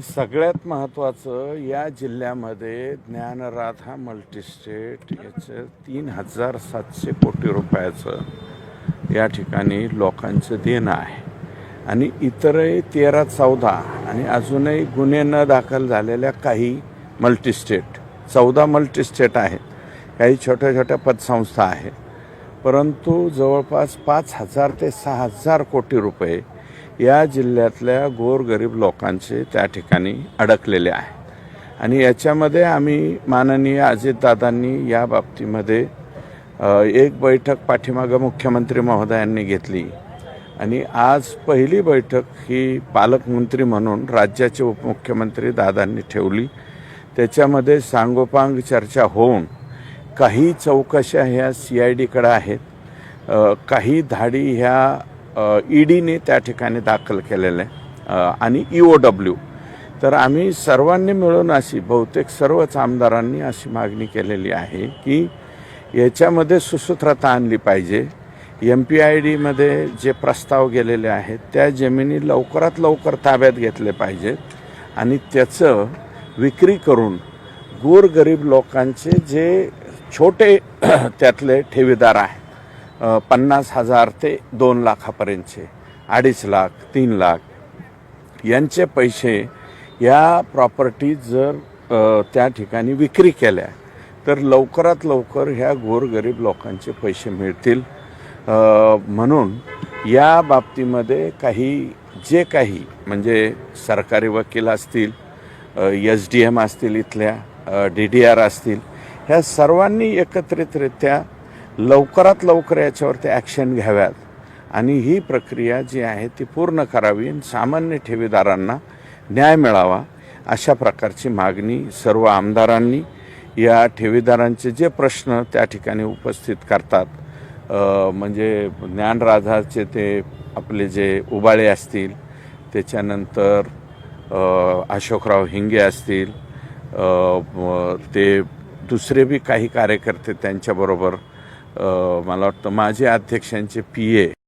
आणि सगळ्यात महत्त्वाचं या जिल्ह्यामध्ये ज्ञानराधा मल्टीस्टेट याचं तीन हजार सातशे कोटी रुपयाचं या ठिकाणी लोकांचं देणं आहे. आणि इतरही तेरा चौदा आणि अजूनही गुन्हे न दाखल झालेल्या काही मल्टीस्टेट चौदा मल्टीस्टेट आहेत. काही छोट्या छोट्या पतसंस्था आहेत. परंतु जवळपास पाच हजार ते सहा हजार कोटी रुपये या जिल्ह्यातल्या गोरगरीब लोकांचे त्या ठिकाणी अडकलेले आहे. आणि याच्यामध्ये आम्ही माननीय अजितदादांनी या बाबतीमध्ये एक बैठक पाठीमागं मुख्यमंत्री महोदयांनी घेतली. आणि आज पहिली बैठक ही पालकमंत्री म्हणून राज्याचे उपमुख्यमंत्री दादांनी ठेवली. त्याच्यामध्ये सांगोपांग चर्चा होऊन काही चौकशा ह्या सी आय डीकडं आहेत. काही धाडी ह्या ई डीने त्या ठिकाणी दाखल केलेलं आहे. आणि ई ओ डब्ल्यू तर आम्ही सर्वांनी मिळून अशी बहुतेक सर्वच आमदारांनी अशी मागणी केलेली आहे की याच्यामध्ये सुसूत्रता आणली पाहिजे. एम पी आय डीमध्ये जे प्रस्ताव गेलेले आहेत त्या जमिनी लवकरात लवकर ताब्यात घेतले पाहिजेत. आणि त्याचं विक्री करून गोरगरीब लोकांचे जे छोटे त्यातले ठेवीदार आहेत पन्नास हजार ते दोन लाखापर्यंतचे अडीच लाख तीन लाख यांचे पैसे या प्रॉपर्टी जर त्या ठिकाणी विक्री केल्या तर लवकरात लवकर ह्या गोरगरीब लोकांचे पैसे मिळतील. म्हणून या बाबतीमध्ये काही जे काही म्हणजे सरकारी वकील असतील एस डी एम असतील इथल्या डी डी आर असतील ह्या सर्वांनी एकत्रितरित्या लवकरात लवकर याच्यावरती ॲक्शन घ्याव्यात. आणि ही प्रक्रिया जी आहे ती पूर्ण करावी आणि सामान्य ठेवीदारांना न्याय मिळावा अशा प्रकारची मागणी सर्व आमदारांनी या ठेवीदारांचे जे प्रश्न त्या ठिकाणी उपस्थित करतात म्हणजे ज्ञानराधाचे ते आपले जे उबाळे असतील त्याच्यानंतर अशोकराव हिंगे असतील ते दुसरे बी काही कार्यकर्ते त्यांच्याबरोबर मला वाटतं माझे अध्यक्षांचे पी ए